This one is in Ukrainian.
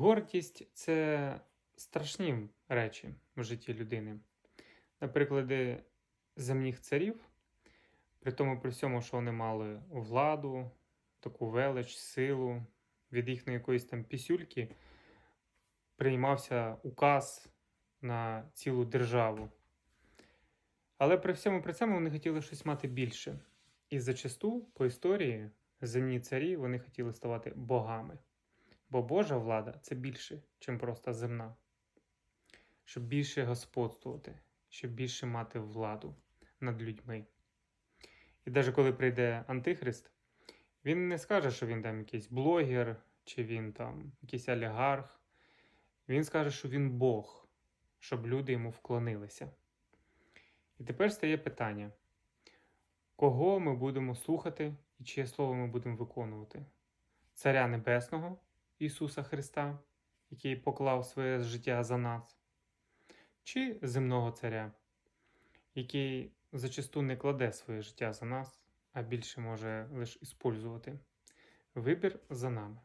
Гордість це страшні речі в житті людини. Наприклад, земних царів, при тому при всьому, що вони мали владу, таку велич, силу, від їхньої якоїсь там пісюльки приймався указ на цілу державу. Але при всьому при цьому вони хотіли щось мати більше. І зачасту по історії земні царі вони хотіли ставати богами. Бо Божа влада це більше, ніж просто земна. Щоб більше господствувати, щоб більше мати владу над людьми. І навіть коли прийде Антихрист, він не скаже, що він там якийсь блогер, чи він там якийсь олігарх. Він скаже, що він Бог, щоб люди йому вклонилися. І тепер стає питання: кого ми будемо слухати і чиє слово ми будемо виконувати? Царя Небесного Ісуса Христа, який поклав своє життя за нас, чи земного царя, який зачасту не кладе своє життя за нас, а більше може лише іспользувати. Вибір за нами.